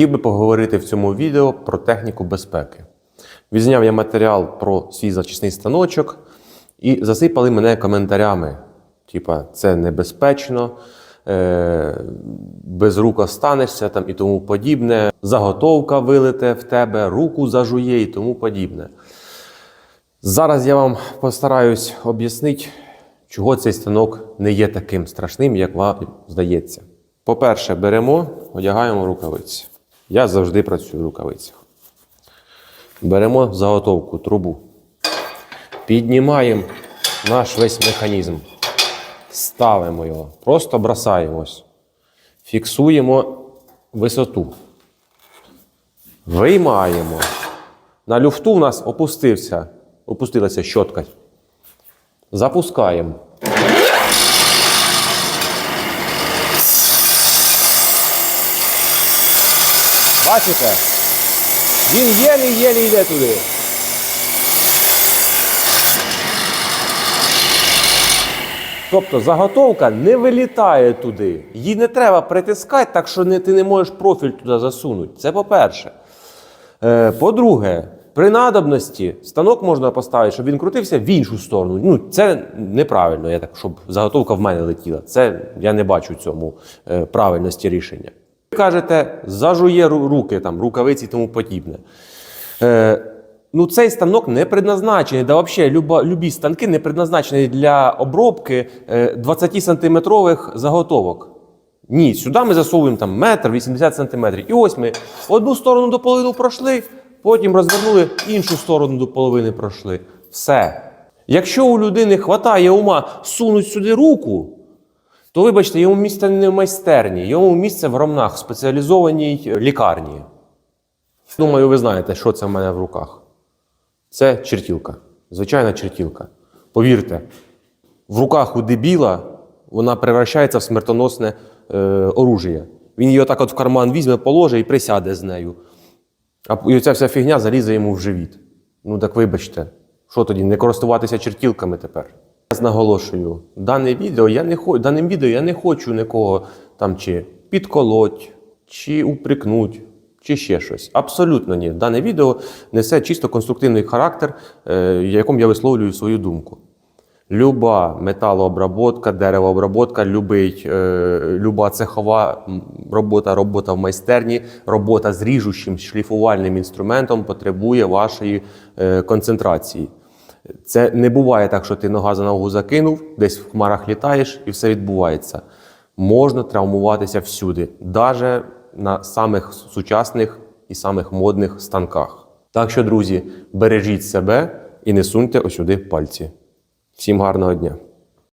Хотів би поговорити в цьому відео про техніку безпеки. Відзняв я матеріал про свій зачисний станочок і засипали мене коментарями. Типа, це небезпечно, е, без рук останешся там і тому подібне. Заготовка вилете в тебе, руку зажує і тому подібне. Зараз я вам постараюсь об'яснити, чого цей станок не є таким страшним, як вам здається. По-перше, беремо, одягаємо рукавиці. Я завжди працюю в рукавицях. Беремо заготовку, трубу. Піднімаємо наш весь механізм. Ставимо його. Просто бросаємо ось. Фіксуємо висоту. Виймаємо. На люфту у нас опустився, опустилася щотка. Запускаємо. Бачите? Він єлі-єлі йде туди. Тобто заготовка не вилітає туди. Її не треба притискати, так що не, ти не можеш профіль туди засунути. Це по-перше. Е, по-друге, при надобності станок можна поставити, щоб він крутився в іншу сторону. Ну, це неправильно, я так, щоб заготовка в мене летіла. Це я не бачу в цьому е, правильності рішення. Кажете, зажує руки, там, рукавиці і тому подібне. Е, ну, цей станок не предназначений, да взагалі люба, любі станки не предназначені для обробки е, 20-сантиметрових заготовок. Ні, сюди ми засовуємо там метр 80 сантиметрів. І ось ми одну сторону до половини пройшли, потім розвернули, іншу сторону до половини пройшли. Все. Якщо у людини вистачає ума сунуть сюди руку, то вибачте, йому місце не в майстерні, йому місце в ромнах, в спеціалізованій лікарні. Думаю, ви знаєте, що це в мене в руках. Це чертілка. Звичайна чертілка. Повірте, в руках у дебіла вона превращається в смертоносне е, оружие. Він її отак от в карман візьме, положить і присяде з нею. А і оця вся фігня залізе йому в живіт. Ну так вибачте, що тоді, не користуватися чертілками тепер? Я наголошую, дане відео я не хочу, даним відео я не хочу нікого там чи підколоть, чи упрекнуть, чи ще щось. Абсолютно ні. Дане відео несе чисто конструктивний характер, е, в якому я висловлюю свою думку. Люба металообработка, деревообработка, любий, е, люба цехова робота, робота в майстерні, робота з ріжучим шліфувальним інструментом потребує вашої е, концентрації. Це не буває так, що ти нога за ногу закинув, десь в хмарах літаєш і все відбувається. Можна травмуватися всюди, навіть на самих сучасних і самих модних станках. Так що, друзі, бережіть себе і не суньте осюди пальці. Всім гарного дня!